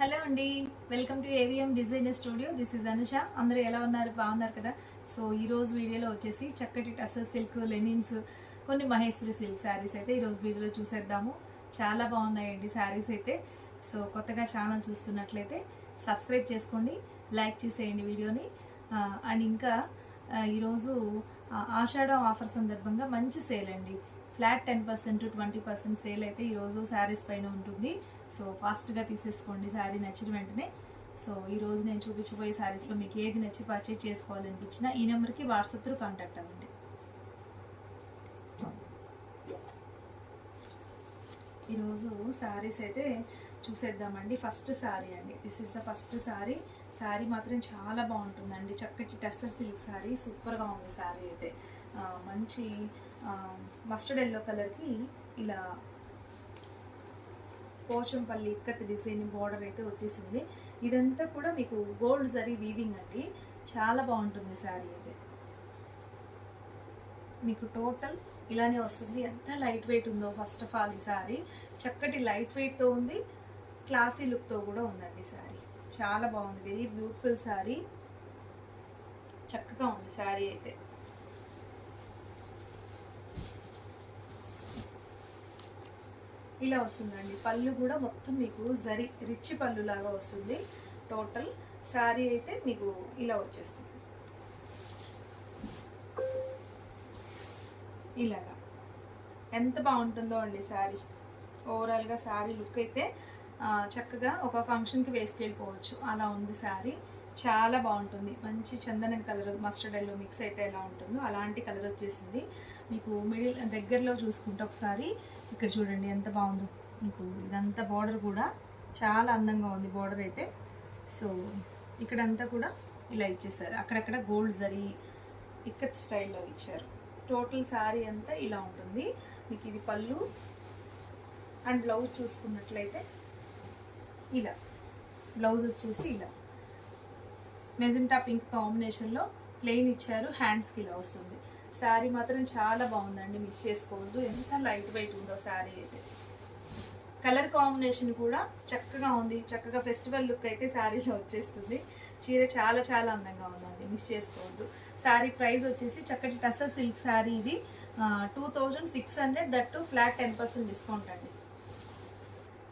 Hello అండి welcome to AVM designer studio this is Anusha అందరూ ఎలా ఉన్నారు? బాగున్నారు కదా? సో ఈ రోజు వీడియోలో వచ్చేసి చక్కటి టసర్ సిల్క్ లెనిన్స్ కొన్ని మహేశ్వరి సిల్క్ శారీస్ అయితే ఈరోజు వీడియోలో చూసేద్దాము. చాలా బాగున్నాయండి శారీస్ అయితే. సో కొత్తగా ఛానల్ చూస్తున్నట్లయితే సబ్స్క్రైబ్ చేసుకోండి లైక్ చేసేయండి వీడియోని. అండ్ ఇంకా ఈరోజు ఆషాఢం ఆఫర్ సందర్భంగా మంచి సేల్ అండి. Flat ten percent twenty percent sale అయితే ఈరోజు శారీస్ పైన ఉంటుంది. సో ఫాస్ట్గా తీసేసుకోండి శారీ నచ్చిన వెంటనే. సో ఈరోజు నేను చూపించబోయే శారీస్లో మీకు ఏది నచ్చి పర్చేజ్ చేసుకోవాలనిపించినా ఈ నెంబర్కి వాట్సాప్ త్రూ కాంటాక్ట్ అవ్వండి. ఈరోజు శారీస్ అయితే చూసేద్దామండి. ఫస్ట్ శారీ అండి. This is the first sari. Sari మాత్రం చాలా బాగుంటుందండి. చక్కటి టెస్టర్ సిల్క్ శారీ. సూపర్గా ఉంది శారీ అయితే. మంచి మస్టర్డ్ ఎల్లో కలర్కి ఇలా పోచంపల్లి ఇక్కత్ డిజైన్ బార్డర్ అయితే వచ్చేసింది. ఇదంతా కూడా మీకు గోల్డ్ జరీ వీవింగ్ అండి. చాలా బాగుంటుంది శారీ అయితే. మీకు టోటల్ ఇలానే వస్తుంది. ఎంత లైట్ వెయిట్ ఉందో ఫస్ట్ ఆఫ్ ఆల్ ఈ శారీ చక్కటి లైట్ వెయిట్తో ఉంది. క్లాసీ లుక్తో కూడా ఉందండి శారీ చాలా బాగుంది. వెరీ బ్యూటిఫుల్ శారీ చక్కగా ఉంది శారీ అయితే. ఇలా వస్తుందండి. పళ్ళు కూడా మొత్తం మీకు జరి రిచ్ పళ్ళు లాగా వస్తుంది. టోటల్ శారీ అయితే మీకు ఇలా వచ్చేస్తుంది. ఇలాగా. ఎంత బాగుంటుందో అండి శారీ. ఓవరాల్గా శారీ లుక్ అయితే చక్కగా ఒక ఫంక్షన్కి వేసుకెళ్ళిపోవచ్చు. అలా ఉంది శారీ. చాలా బాగుంటుంది. మంచి చందనం కలర్ మస్టర్డ్ ఎల్లో మిక్స్ అయితే ఎలా ఉంటుందో అలాంటి కలర్ వచ్చేసింది. మీకు మిడిల్ దగ్గరలో చూసుకుంటే ఒకసారి ఇక్కడ చూడండి ఎంత బాగుందో. మీకు ఇదంతా బార్డర్ కూడా చాలా అందంగా ఉంది బార్డర్ అయితే. సో ఇక్కడంతా కూడా ఇలా ఇచ్చేసారు. అక్కడక్కడ గోల్డ్ జరీ ఇక్కత్ స్టైల్లో ఇచ్చారు. టోటల్ శారీ అంతా ఇలా ఉంటుంది. మీకు ఇది పళ్ళు అండ్ బ్లౌజ్ చూసుకున్నట్లయితే ఇలా. బ్లౌజ్ వచ్చేసి ఇలా. మెజెంటా పింక్ కాంబినేషన్లో ప్లెయిన్ ఇచ్చారు. హ్యాండ్స్కి ఇలా వస్తుంది. శారీ మాత్రం చాలా బాగుందండి మిస్ చేసుకోవద్దు. ఎంత లైట్ వెయిట్ ఉందో శారీ అయితే. కలర్ కాంబినేషన్ కూడా చక్కగా ఉంది. చక్కగా ఫెస్టివల్ లుక్ అయితే శారీలో వచ్చేస్తుంది. చీర చాలా చాలా అందంగా ఉందండి. మిస్ చేసుకోవద్దు. శారీ ప్రైస్ వచ్చేసి చక్కటి టసర్ సిల్క్ శారీ ఇది. Two thousand six hundred that flat ten percent discount అండి.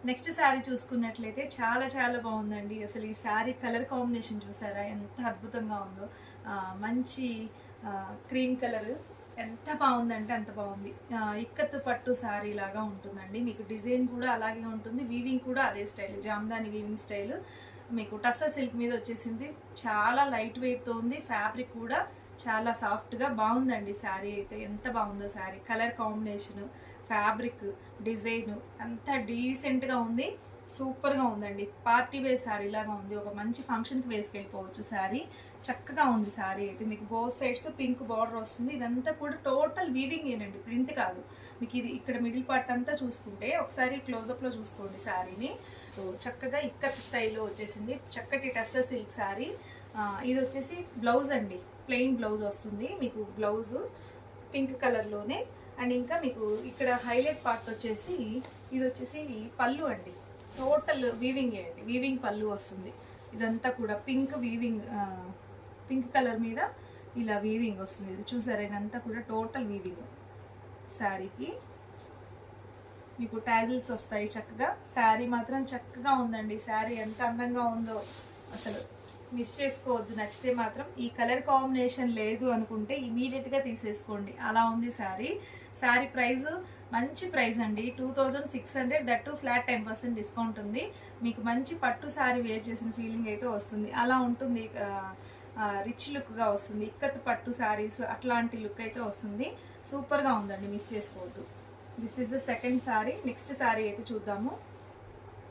నెక్స్ట్ శారీ చూసుకున్నట్లయితే చాలా చాలా బాగుందండి. అసలు ఈ శారీ కలర్ కాంబినేషన్ చూసారా? ఎంత అద్భుతంగా ఉందో. మంచి క్రీమ్ కలర్. ఎంత బాగుందంటే అంత బాగుంది. ఇక్కత్తు ఇక్కత్ పట్టు శారీ లాగా ఉంటుందండి. మీకు డిజైన్ కూడా అలాగే ఉంటుంది. వీవింగ్ కూడా అదే స్టైల్. Jamdani weaving style. మీకు టస్సా సిల్క్ మీద వచ్చేసింది. చాలా లైట్ వెయిట్తో ఉంది. ఫ్యాబ్రిక్ కూడా చాలా సాఫ్ట్గా బాగుందండి. శారీ అయితే ఎంత బాగుందో sari. Colour combination. Fabric design అంతా డీసెంట్గా ఉంది. సూపర్గా ఉందండి. పార్టీ వేర్ శారీ లాగా ఉంది. ఒక మంచి ఫంక్షన్కి వేసుకెళ్ళిపోవచ్చు శారీ చక్కగా ఉంది శారీ అయితే. మీకు బోత్ సైడ్స్ పింక్ బార్డర్ వస్తుంది. ఇదంతా కూడా టోటల్ వీవింగ్ ఏనండి. ప్రింట్ కాదు. మీకు ఇది ఇక్కడ మిడిల్ పార్ట్ అంతా చూసుకుంటే ఒకసారి క్లోజప్లో చూసుకోండి శారీని సో చక్కగా ఇక్కత్ స్టైల్లో వచ్చేసింది. చక్కటి టెస్టర్ సిల్క్ శారీ ఇది వచ్చేసి బ్లౌజ్ అండి. ప్లెయిన్ బ్లౌజ్ వస్తుంది. మీకు బ్లౌజ్ పింక్ కలర్లోనే అండ్ ఇంకా మీకు ఇక్కడ హైలైట్ పార్ట్ వచ్చేసి ఇది వచ్చేసి పళ్ళు అండి. టోటల్ వీవింగ్ అండి. వీవింగ్ పళ్ళు వస్తుంది. ఇదంతా కూడా పింక్ వీవింగ్ పింక్ కలర్ మీద ఇలా వీవింగ్ వస్తుంది. ఇది చూసారా? ఇదంతా కూడా టోటల్ వీవింగ్ శారీకి మీకు ట్యాజిల్స్ వస్తాయి చక్కగా. శారీ మాత్రం చక్కగా ఉందండి. శారీ ఎంత అందంగా ఉందో. అసలు మిస్ చేసుకోవద్దు నచ్చితే మాత్రం ఈ కలర్ కాంబినేషన్ లేదు అనుకుంటే ఇమీడియట్గా తీసేసుకోండి. అలా ఉంది శారీ. శారీ ప్రైస్ మంచి ప్రైస్ అండి. Two thousand six hundred that flat ten percent discount ఉంది. మీకు మంచి పట్టు శారీ వేర్ చేసిన ఫీలింగ్ అయితే వస్తుంది. అలా ఉంటుంది రిచ్ లుక్గా వస్తుంది. ఇక్కత్ పట్టు శారీస్ అట్లాంటి లుక్ అయితే వస్తుంది. సూపర్గా ఉందండి మిస్ చేసుకోవద్దు. This is the second sari. Next sari అయితే చూద్దాము.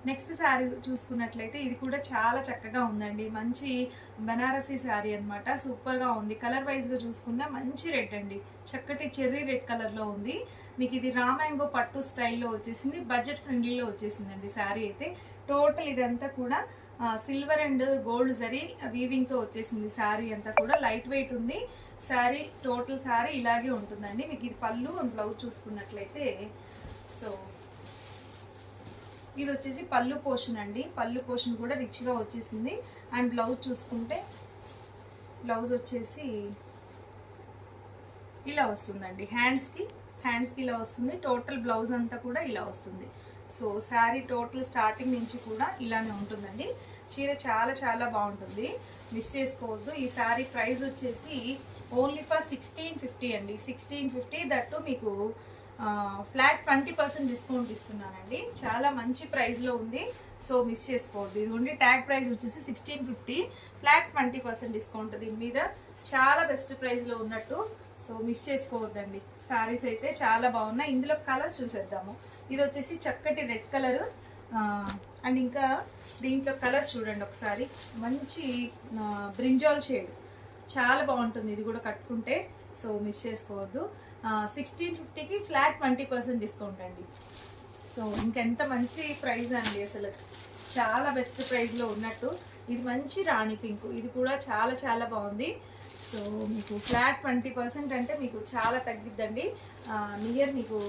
నెక్స్ట్ శారీ చూసుకున్నట్లయితే ఇది కూడా చాలా చక్కగా ఉందండి. మంచి బనారసీ శారీ అనమాట సూపర్గా ఉంది. కలర్ వైజ్గా చూసుకున్నా మంచి రెడ్ అండి. చక్కటి చెర్రీ రెడ్ కలర్లో ఉంది. మీకు ఇది రామాంగో పట్టు స్టైల్లో వచ్చేసింది. బడ్జెట్ ఫ్రెండ్లీలో వచ్చేసిందండి శారీ అయితే. టోటల్ ఇదంతా కూడా సిల్వర్ అండ్ గోల్డ్ జరీ వీవింగ్తో వచ్చేసింది శారీ అంతా కూడా. లైట్ వెయిట్ ఉంది. శారీ టోటల్ శారీ ఇలాగే ఉంటుందండి. మీకు ఇది పళ్ళు అండ్ బ్లౌజ్ చూసుకున్నట్లయితే. సో ఇది వచ్చేసి పళ్ళు పోషన్ అండి. పళ్ళు పోషన్ కూడా రిచ్గా వచ్చేసింది. అండ్ బ్లౌజ్ చూసుకుంటే బ్లౌజ్ వచ్చేసి ఇలా వస్తుందండి. హ్యాండ్స్కి హ్యాండ్స్కి ఇలా వస్తుంది. టోటల్ బ్లౌజ్ అంతా కూడా ఇలా వస్తుంది. సో శారీ టోటల్ స్టార్టింగ్ నుంచి కూడా ఇలానే ఉంటుందండి. చీర చాలా చాలా బాగుంటుంది. మిస్ చేసుకోవద్దు. ఈ శారీ ప్రైస్ వచ్చేసి ఓన్లీ ఫర్ సిక్స్టీన్ ఫిఫ్టీ అండి. సిక్స్టీన్ ఫిఫ్టీ దట్టు మీకు ఫ్లాట్ ట్వంటీ పర్సెంట్ డిస్కౌంట్ ఇస్తున్నానండి. చాలా మంచి ప్రైస్లో ఉంది. సో మిస్ చేసుకోవద్దు. ఇది ఉండి ట్యాగ్ ప్రైస్ వచ్చేసి sixteen fifty flat twenty percent discount దీని మీద. చాలా బెస్ట్ ప్రైస్లో ఉన్నట్టు. సో మిస్ చేసుకోవద్దండి. సారీస్ అయితే చాలా బాగున్నాయి. ఇందులో కలర్స్ చూసేద్దాము. ఇది వచ్చేసి చక్కటి రెడ్ కలర్. అండ్ ఇంకా దీంట్లో కలర్స్ చూడండి ఒకసారి. మంచి బ్రింజాల్ షేడ్ చాలా బాగుంటుంది. ఇది కూడా కట్టుకుంటే. సో మిస్ చేసుకోవద్దు. సిక్స్టీన్ ఫిఫ్టీకి ఫ్లాట్ ట్వంటీ పర్సెంట్ డిస్కౌంట్ అండి. సో ఇంకెంత మంచి ప్రైస్ అండి అసలు. చాలా బెస్ట్ ప్రైస్లో ఉన్నట్టు. ఇది మంచి రాణి పింక్ ఇది కూడా చాలా చాలా బాగుంది. సో మీకు ఫ్లాట్ ట్వంటీ పర్సెంట్ అంటే మీకు చాలా తగ్గిద్దండి. నియర్ మీకు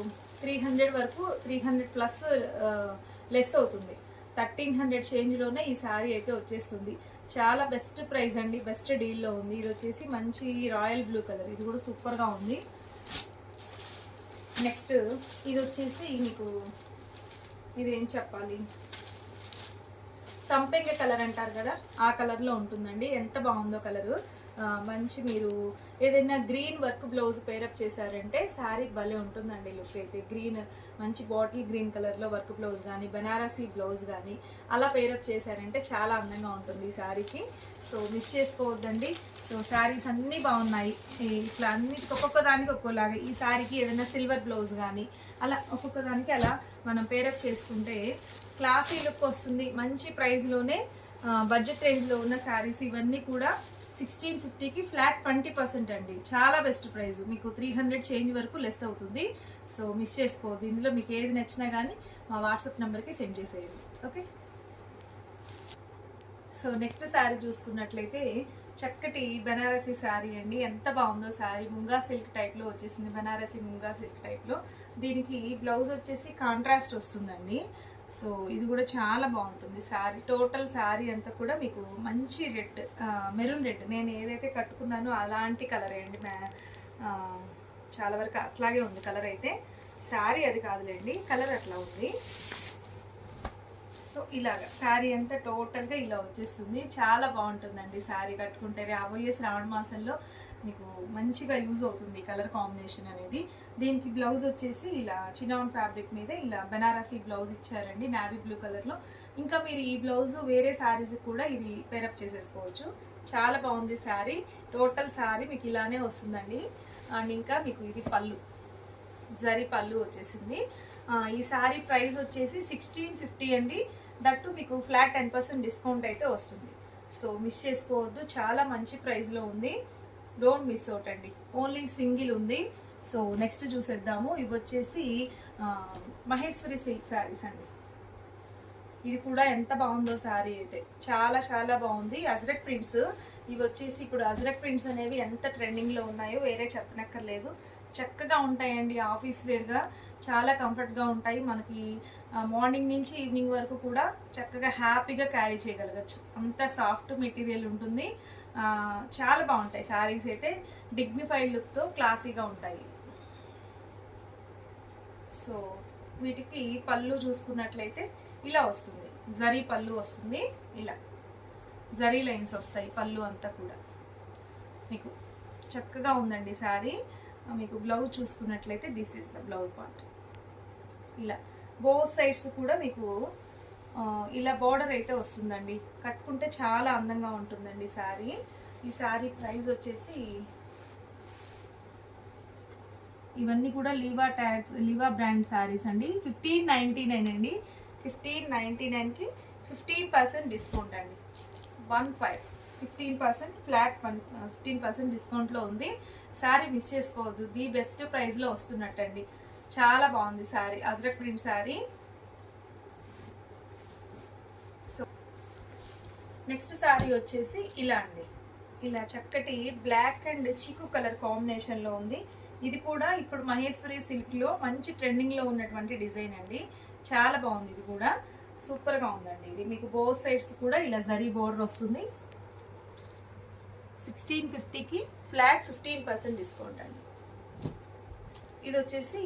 త్రీ హండ్రెడ్ వరకు త్రీ హండ్రెడ్ ప్లస్ లెస్ అవుతుంది. థర్టీన్ హండ్రెడ్ చేంజ్లోనే ఈ శారీ అయితే వచ్చేస్తుంది. చాలా బెస్ట్ ప్రైస్ అండి. బెస్ట్ డీల్లో ఉంది. ఇది వచ్చేసి మంచి రాయల్ బ్లూ కలర్ ఇది కూడా సూపర్గా ఉంది. నెక్స్ట్ ఇది వచ్చేసి మీకు ఇది ఏం చెప్పాలి? సంపెంగ కలర్ అంటారు కదా ఆ కలర్లో ఉంటుందండి. ఎంత బాగుందో కలరు. మంచి మీరు ఏదైనా గ్రీన్ వర్క్ బ్లౌజ్ పేరప్ చేశారంటే శారీ భలే ఉంటుందండి లుక్ అయితే. గ్రీన్ మంచి బాటిల్ గ్రీన్ కలర్లో వర్క్ బ్లౌజ్ కానీ బనారసీ బ్లౌజ్ కానీ అలా పేరప్ చేశారంటే చాలా అందంగా ఉంటుంది ఈ శారీకి సో మిస్ చేసుకోవద్దండి. సో శారీస్ అన్నీ బాగున్నాయి. ఇట్లా అన్నిటికి ఒక్కొక్క దానికి ఒక్కోలాగా. ఈ శారీకి ఏదైనా సిల్వర్ బ్లౌజ్ కానీ అలా ఒక్కొక్క దానికి అలా మనం పేరప్ చేసుకుంటే క్లాసీ లుక్ వస్తుంది. మంచి ప్రైస్లోనే బడ్జెట్ రేంజ్లో ఉన్న శారీస్ ఇవన్నీ కూడా సిక్స్టీన్ ఫిఫ్టీకి ఫ్లాట్ ట్వంటీ పర్సెంట్ అండి. చాలా బెస్ట్ ప్రైస్ మీకు త్రీ హండ్రెడ్ చేంజ్ వరకు లెస్ అవుతుంది. సో మిస్ చేసుకోవద్దు. ఇందులో మీకు ఏది నచ్చినా కానీ మా వాట్సాప్ నెంబర్కి సెండ్ చేసేయండి. ఓకే సో నెక్స్ట్ శారీ చూసుకున్నట్లయితే చక్కటి బనారసి శారీ అండి. ఎంత బాగుందో శారీ ముంగా సిల్క్ టైప్లో వచ్చేసింది. బనారసి ముంగా సిల్క్ టైప్లో దీనికి బ్లౌజ్ వచ్చేసి కాంట్రాస్ట్ వస్తుందండి. సో ఇది కూడా చాలా బాగుంటుంది. శారీ టోటల్ శారీ అంతా కూడా మీకు మంచి రెడ్ మెరూన్ రెడ్. నేను ఏదైతే కట్టుకున్నానో అలాంటి కలర్ అండి. చాలా వరకు అట్లాగే ఉంది కలర్ అయితే. శారీ అది కాదులేండి కలర్ అట్లా ఉంది. సో ఇలాగ శారీ అంతా టోటల్గా ఇలా వచ్చేస్తుంది. చాలా బాగుంటుందండి శారీ కట్టుకుంటే రాబోయే శ్రావణ మాసంలో మీకు మంచిగా యూజ్ అవుతుంది కలర్ కాంబినేషన్ అనేది. దీనికి బ్లౌజ్ వచ్చేసి ఇలా చినాన్ ఫ్యాబ్రిక్ మీద ఇలా బనారసీ బ్లౌజ్ ఇచ్చారండి నావీ బ్లూ కలర్లో. ఇంకా మీరు ఈ బ్లౌజ్ వేరే శారీస్ కూడా ఇది పేరప్ చేసేసుకోవచ్చు. చాలా బాగుంది శారీ. టోటల్ శారీ మీకు ఇలానే వస్తుందండి. అండ్ ఇంకా మీకు ఇది పళ్ళు. జరీ పళ్ళు వచ్చేసింది. ఈ శారీ ప్రైస్ వచ్చేసి సిక్స్టీన్ ఫిఫ్టీ అండి. దట్టు మీకు ఫ్లాట్ టెన్ పర్సెంట్ డిస్కౌంట్ అయితే వస్తుంది. సో మిస్ చేసుకోవద్దు. చాలా మంచి ప్రైస్లో ఉంది. డోంట్ మిస్ అవుట్ అండి. ఓన్లీ సింగిల్ ఉంది. సో నెక్స్ట్ చూసేద్దాము. ఇవి వచ్చేసి మహేశ్వరి సిల్క్ శారీస్ అండి. ఇది కూడా ఎంత బాగుందో శారీ అయితే. చాలా చాలా బాగుంది. అజ్రక్ ప్రింట్స్. ఇవి వచ్చేసి ఇప్పుడు అజ్రక్ ప్రింట్స్ అనేవి ఎంత ట్రెండింగ్లో ఉన్నాయో వేరే చెప్పనక్కర్లేదు. చక్కగా ఉంటాయండి ఆఫీస్ వేర్గా. చాలా కంఫర్ట్గా ఉంటాయి. మనకి మార్నింగ్ నుంచి ఈవినింగ్ వరకు కూడా చక్కగా హ్యాపీగా క్యారీ చేయగలగచ్చు. అంత సాఫ్ట్ మెటీరియల్ ఉంటుంది. చాలా బాగుంటాయి. శారీస్ అయితే డిగ్నిఫైడ్ లుక్తో క్లాసీగా ఉంటాయి. సో వీటికి పళ్ళు చూసుకున్నట్లయితే ఇలా వస్తుంది. జరీ పళ్ళు వస్తుంది ఇలా. జరీ లైన్స్ వస్తాయి పళ్ళు అంతా కూడా. మీకు చక్కగా ఉందండి శారీ మీకు బ్లౌజ్ చూసుకున్నట్లయితే this is the blouse part ఇలా బోత్ సైడ్స్ కూడా మీకు ఇలా బార్డర్ అయితే వస్తుందండి. కట్టుకుంటే చాలా అందంగా ఉంటుందండి శారీ. ఈ శారీ ప్రైస్ వచ్చేసి ఇవన్నీ కూడా Liva tags Liva brand saris అండి. ఫిఫ్టీన్ నైంటీ నైన్ అండి. ఫిఫ్టీన్ నైంటీ నైన్కి ఫిఫ్టీన్ పర్సెంట్ డిస్కౌంట్ అండి. One five fifteen percent flat one fifteen percent డిస్కౌంట్లో ఉంది. శారీ మిస్ చేసుకోవద్దు. ది బెస్ట్ ప్రైస్లో వస్తున్నట్టండి. చాలా బాగుంది sari. Ajrakh print sari so next sari వచ్చేసి ఇలా అండి. ఇలా చక్కటి బ్లాక్ అండ్ చీకు కలర్ కాంబినేషన్లో ఉంది. ఇది కూడా ఇప్పుడు మహేశ్వరి సిల్క్లో మంచి ట్రెండింగ్లో ఉన్నటువంటి డిజైన్ అండి. చాలా బాగుంది ఇది కూడా. సూపర్గా ఉందండి ఇది. మీకు బోత్ సైడ్స్ కూడా ఇలా జరీ బోర్డర్ వస్తుంది. సిక్స్టీన్ ఫిఫ్టీకి ఫ్లాట్ ఫిఫ్టీన్ పర్సెంట్ డిస్కౌంట్ అండి. ఇది వచ్చేసి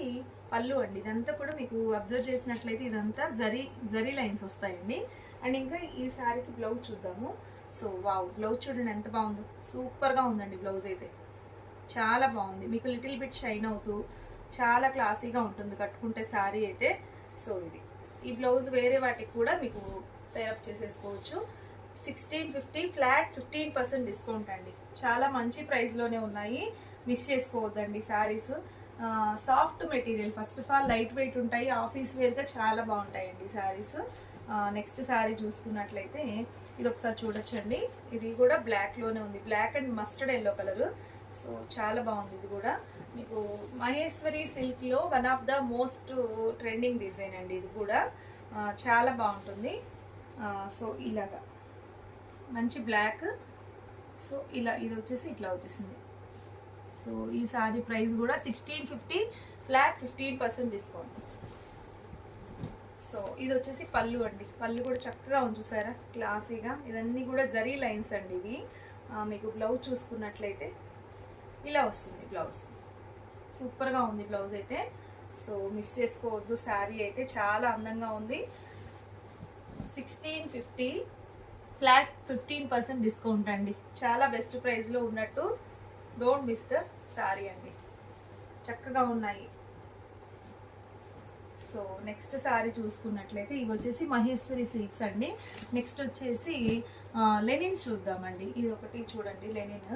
పళ్ళు అండి. ఇదంతా కూడా మీకు అబ్జర్వ్ చేసినట్లయితే ఇదంతా జరీ జరీ లైన్స్ వస్తాయండి. అండ్ ఇంకా ఈ శారీకి బ్లౌజ్ చూద్దాము. So wow! బ్లౌజ్ చూడండి ఎంత బాగుందో. సూపర్గా ఉందండి బ్లౌజ్ అయితే. చాలా బాగుంది. మీకు లిటిల్ బిట్ షైన్ అవుతూ చాలా క్లాసీగా ఉంటుంది కట్టుకుంటే శారీ అయితే. సో ఇది. ఈ బ్లౌజ్ వేరే వాటికి కూడా మీకు పేరప్ చేసేసుకోవచ్చు. Sixteen fifty flat fifteen percent discount అండి. చాలా మంచి ప్రైస్లోనే ఉన్నాయి. మిస్ చేసుకోవద్దండి saris. Soft material first of all light weight ఉంటాయి. ఆఫీస్ వేర్గా చాలా బాగుంటాయండి శారీస్ నెక్స్ట్ శారీ చూసుకున్నట్లయితే ఇది ఒకసారి చూడొచ్చండి. ఇది కూడా బ్లాక్లోనే ఉంది. Black and mustard yellow colour so చాలా బాగుంది ఇది కూడా. మీకు మహేశ్వరి సిల్క్లో one of the most trending design అండి ఇది కూడా. చాలా బాగుంటుంది. సో ఇలాగా. మంచి బ్లాక్ సో ఇలా ఇది వచ్చేసి ఇట్లా వచ్చేసింది. సో ఈ సారీ ప్రైస్ కూడా sixteen fifty flat fifteen percent discount. So ఇది వచ్చేసి పళ్ళు అండి. పళ్ళు కూడా చక్కగా ఉంది చూసారా? క్లాసీగా. ఇవన్నీ కూడా జరీ లైన్స్ అండి ఇవి. మీకు బ్లౌజ్ చూసుకున్నట్లయితే ఇలా వస్తుంది బ్లౌజ్. సూపర్గా ఉంది బ్లౌజ్ అయితే. సో మిస్ చేసుకోవద్దు. శారీ అయితే చాలా అందంగా ఉంది. Sixteen fifty flat fifteen percent discount అండి. చాలా బెస్ట్ ప్రైస్లో ఉన్నట్టు డోంట్ మిస్ ద శారీ అండి. చక్కగా ఉన్నాయి. సో నెక్స్ట్ శారీ చూసుకున్నట్లయితే ఇవి వచ్చేసి మహేశ్వరి సిల్క్స్ అండి. నెక్స్ట్ వచ్చేసి లెనిన్స్ చూద్దామండి. ఇది ఒకటి చూడండి లెనిన్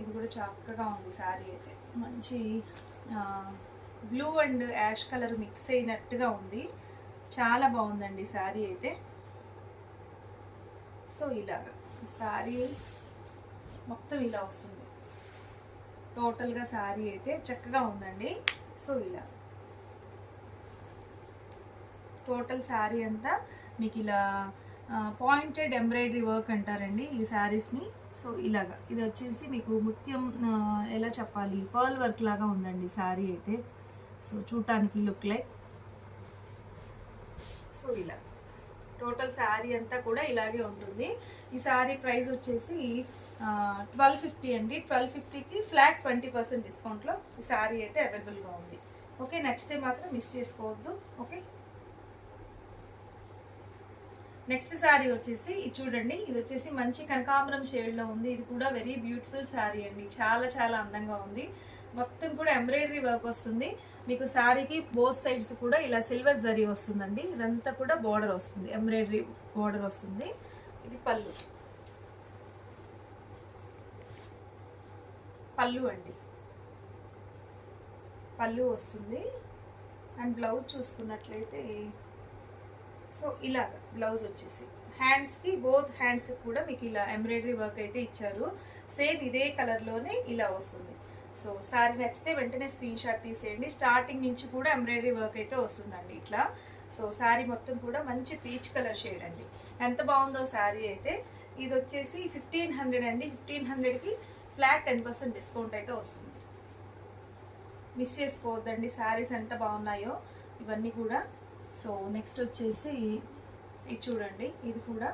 ఇది కూడా చక్కగా ఉంది శారీ అయితే. మంచి blue and ash colour mix అయినట్టుగా ఉంది. చాలా బాగుందండి శారీ అయితే. సో ఇలాగా. శారీ మొత్తం ఇలా వస్తుంది. టోటల్గా శారీ అయితే చక్కగా ఉందండి. సో ఇలా. టోటల్ శారీ అంతా మీకు ఇలా పాయింటెడ్ ఎంబ్రాయిడరీ వర్క్ అంటారండి ఈ శారీస్ని. సో ఇలాగా. ఇది వచ్చేసి మీకు ముత్యం ఎలా చెప్పాలి? పర్ల్ వర్క్ లాగా ఉందండి శారీ అయితే. సో చూడటానికి లుక్ లైక్ సో ఇలా. టోటల్ శారీ అంతా కూడా ఇలాగే ఉంటుంది. ఈ శారీ ప్రైస్ వచ్చేసి ట్వెల్వ్ ఫిఫ్టీ అండి. ట్వెల్వ్ ఫిఫ్టీకి ఫ్లాట్ ట్వంటీ పర్సెంట్ డిస్కౌంట్లో ఈ శారీ అయితే అవైలబుల్గా ఉంది. ఓకే నచ్చితే మాత్రం మిస్ చేసుకోవద్దు. ఓకే. నెక్స్ట్ శారీ వచ్చేసి ఇది చూడండి. ఇది వచ్చేసి మంచి కనకాంబరం షేడ్లో ఉంది. ఇది కూడా వెరీ బ్యూటిఫుల్ శారీ అండి. చాలా చాలా అందంగా ఉంది. మొత్తం కూడా ఎంబ్రాయిడరీ వర్క్ వస్తుంది. మీకు శారీకి బోత్ సైడ్స్ కూడా ఇలా సిల్వర్ జరీ వస్తుందండి. ఇదంతా కూడా బోర్డర్ వస్తుంది. ఎంబ్రాయిడరీ బోర్డర్ వస్తుంది. ఇది పళ్ళు. పళ్ళు అండి. పళ్ళు వస్తుంది. అండ్ బ్లౌజ్ చూసుకున్నట్లయితే సో ఇలాగ బ్లౌజ్ వచ్చేసి. హ్యాండ్స్కి బోత్ హ్యాండ్స్ కూడా మీకు ఇలా ఎంబ్రాయిడరీ వర్క్ అయితే ఇచ్చారు. సేమ్ ఇదే కలర్లోనే ఇలా వస్తుంది. సో శారీ నచ్చితే వెంటనే స్క్రీన్ షాట్ తీసేయండి. స్టార్టింగ్ నుంచి కూడా ఎంబ్రాయిడరీ వర్క్ అయితే వస్తుందండి ఇట్లా. సో శారీ మొత్తం కూడా మంచి పీచ్ కలర్ షేడ్ అండి. ఎంత బాగుందో శారీ అయితే. ఇది వచ్చేసి ఫిఫ్టీన్ హండ్రెడ్ అండి. ఫిఫ్టీన్ హండ్రెడ్కి ఫ్లాట్ టెన్ పర్సెంట్ డిస్కౌంట్ అయితే వస్తుంది. మిస్ చేసుకోవద్దండి. శారీస్ ఎంత బాగున్నాయో ఇవన్నీ కూడా. సో నెక్స్ట్ వచ్చేసి ఇది చూడండి. ఇది కూడా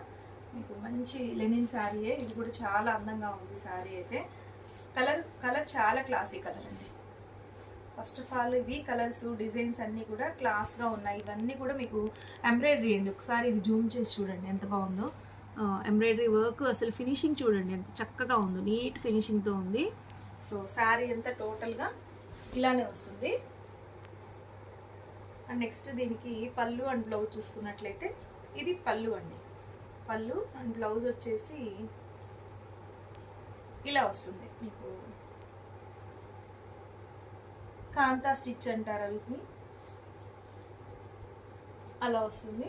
మీకు మంచి లెనిన్ శారీయే ఇది కూడా చాలా అందంగా ఉంది శారీ అయితే. కలర్ కలర్ చాలా క్లాసీ కలర్ అండి ఫస్ట్ ఆఫ్ ఆల్ ఇవి కలర్స్ డిజైన్స్ అన్నీ కూడా క్లాస్గా ఉన్నాయి. ఇవన్నీ కూడా మీకు ఎంబ్రాయిడరీ అండి. ఒకసారి ఇది జూమ్ చేసి చూడండి ఎంత బాగుందో. ఎంబ్రాయిడరీ వర్క్ అసలు ఫినిషింగ్ చూడండి ఎంత చక్కగా ఉందో. నీట్ ఫినిషింగ్తో ఉంది. సో శారీ అంతా టోటల్గా ఇలానే వస్తుంది. అండ్ నెక్స్ట్ దీనికి పళ్ళు అండ్ బ్లౌజ్ చూసుకున్నట్లయితే ఇది పళ్ళు అండి. పళ్ళు అండ్ బ్లౌజ్ వచ్చేసి ఇలా వస్తుంది. మీకు కాంతా స్టిచ్ అంటారా వీటిని? అలా వస్తుంది.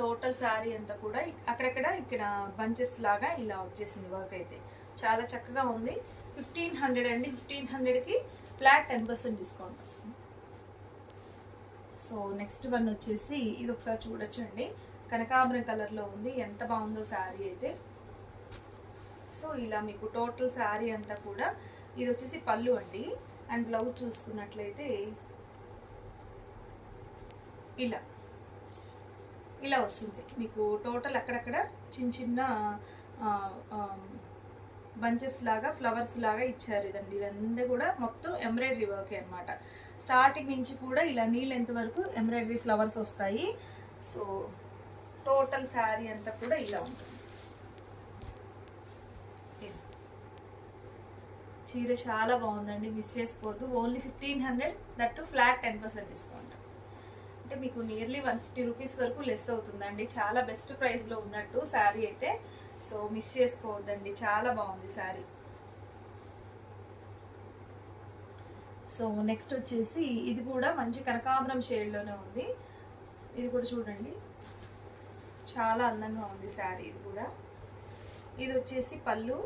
టోటల్ శారీ అంతా కూడా అక్కడక్కడ ఇక్కడ బంచెస్ లాగా ఇలా వచ్చేసింది వర్క్ అయితే. చాలా చక్కగా ఉంది. ఫిఫ్టీన్ హండ్రెడ్ అండి. ఫిఫ్టీన్ హండ్రెడ్కి ఫ్లాట్ టెన్ పర్సెంట్ డిస్కౌంట్ వస్తుంది. సో నెక్స్ట్ వన్ వచ్చేసి ఇది ఒకసారి చూడొచ్చండి. కనకాంబరం కలర్లో ఉంది. ఎంత బాగుందో శారీ అయితే. సో ఇలా మీకు టోటల్ శారీ అంతా కూడా ఇది వచ్చేసి పళ్ళు అండి. అండ్ బ్లౌజ్ చూసుకున్నట్లయితే ఇలా ఇలా వస్తుంది. మీకు టోటల్ అక్కడక్కడ చిన్న చిన్న బంచెస్ లాగా ఫ్లవర్స్ లాగా ఇచ్చారు ఇదండి. ఇదంతా కూడా మొత్తం ఎంబ్రాయిడరీ వర్క్ అన్నమాట. స్టార్టింగ్ నుంచి కూడా ఇలా నీ వరకు ఎంబ్రాయిడరీ ఫ్లవర్స్ వస్తాయి. సో టోటల్ శారీ అంతా కూడా ఇలా ఉంటుంది ఇది. చీర చాలా బాగుందండి మిస్ చేసుకోవద్దు. Only fifteen hundred that to flat ten percent discount అంటే మీకు నియర్లీ వన్ ఫిఫ్టీ రూపీస్ వరకు లెస్ అవుతుందండి. చాలా బెస్ట్ ప్రైస్లో ఉన్నట్టు శారీ అయితే. సో మిస్ చేసుకోవద్దండి. చాలా బాగుంది శారీ. సో నెక్స్ట్ వచ్చేసి ఇది కూడా మంచి కనకాంబరం షేడ్లోనే ఉంది. ఇది కూడా చూడండి. చాలా అందంగా ఉంది శారీ ఇది కూడా. ఇది వచ్చేసి పళ్ళు.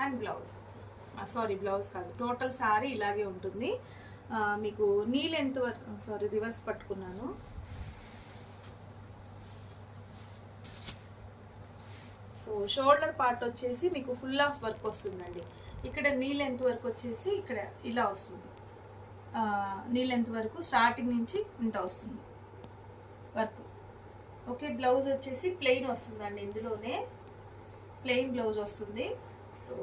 And blouse. సారీ బ్లౌజ్ కాదు. టోటల్ శారీ ఇలాగే ఉంటుంది. మీకు నీ లెంత్ వరకు సారీ రివర్స్ పట్టుకున్నాను. సో షోల్డర్ పార్ట్ వచ్చేసి మీకు ఫుల్ ఆఫ్ వర్క్ వస్తుందండి. ఇక్కడ నీ లెంత్ వరకు వచ్చేసి ఇక్కడ ఇలా వస్తుంది. ఆ, నీ లెంత్ వరకు స్టార్టింగ్ నుంచి ఇంత వస్తుంది వర్క్ ఓకే బ్లౌజ్ వచ్చేసి ప్లెయిన్ వస్తుందండి ఇందులోనే. ప్లెయిన్ బ్లౌజ్ వస్తుంది. సో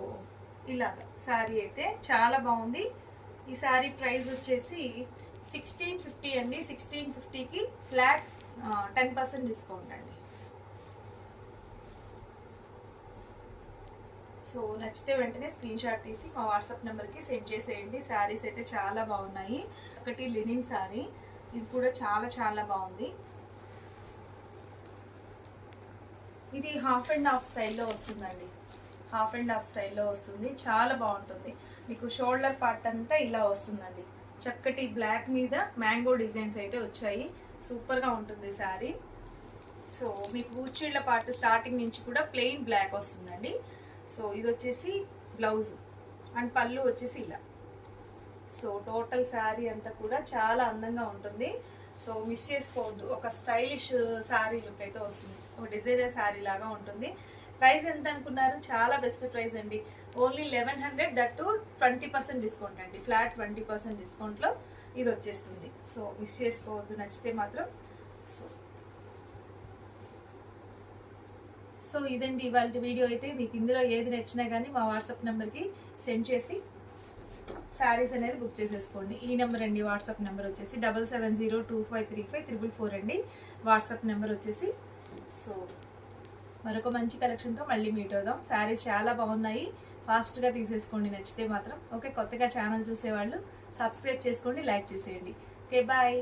ఇలాగ. శారీ అయితే చాలా బాగుంది. ఈ శారీ ప్రైస్ వచ్చేసి సిక్స్టీన్ ఫిఫ్టీ అండి. సిక్స్టీన్ ఫిఫ్టీకి ఫ్లాట్ టెన్ పర్సెంట్ డిస్కౌంట్ అండి. సో నచ్చితే వెంటనే స్క్రీన్ షాట్ తీసి మా వాట్సాప్ నెంబర్కి సెండ్ చేసేయండి. శారీస్ అయితే చాలా బాగున్నాయి. ఒకటి లినిన్ శారీ. ఇది కూడా చాలా చాలా బాగుంది. ఇది హాఫ్ అండ్ హాఫ్ స్టైల్లో వస్తుందండి. హాఫ్ అండ్ హాఫ్ స్టైల్లో వస్తుంది. చాలా బాగుంటుంది. మీకు షోల్డర్ పార్ట్ అంతా ఇలా వస్తుందండి. చక్కటి బ్లాక్ మీద మ్యాంగో డిజైన్స్ అయితే వచ్చాయి. సూపర్గా ఉంటుంది శారీ. సో మీకు ఊచిళ్ళ పార్ట్ స్టార్టింగ్ నుంచి కూడా ప్లెయిన్ బ్లాక్ వస్తుందండి. సో ఇది వచ్చేసి బ్లౌజ్. అండ్ పళ్ళు వచ్చేసి ఇలా. సో టోటల్ శారీ అంతా కూడా చాలా అందంగా ఉంటుంది. సో మిస్ చేసుకోవద్దు. ఒక స్టైలిష్ శారీ లుక్ అయితే వస్తుంది. ఒక డిజైనర్ శారీ లాగా ఉంటుంది. ప్రైస్ ఎంత అనుకున్నారు చాలా బెస్ట్ ప్రైస్ అండి. Only eleven hundred that twenty percent discount అండి. ఫ్లాట్ ట్వంటీ పర్సెంట్ డిస్కౌంట్లో ఇది వచ్చేస్తుంది. సో మిస్ చేసుకోవద్దు నచ్చితే మాత్రం. సో. సో ఇదండి ఇవాళ వీడియో అయితే. మీకు ఇందులో ఏది నచ్చినా కానీ మా వాట్సాప్ నెంబర్కి సెండ్ చేసి శారీస్ అనేది బుక్ చేసేసుకోండి. ఈ నెంబర్ అండి వాట్సాప్ నెంబర్ వచ్చేసి double seven zero two five three five triple four అండి. వాట్సాప్ నెంబర్ వచ్చేసి సో మరొక మంచి కలెక్షన్తో మళ్ళీ మీట్ అవుదాం. శారీస్ చాలా బాగున్నాయి. ఫాస్ట్గా తీసేసుకోండి. నచ్చితే మాత్రం. ఓకే కొత్తగా ఛానల్ చూసేవాళ్ళు సబ్స్క్రైబ్ చేసుకోండి లైక్ చేసేయండి. Okay bye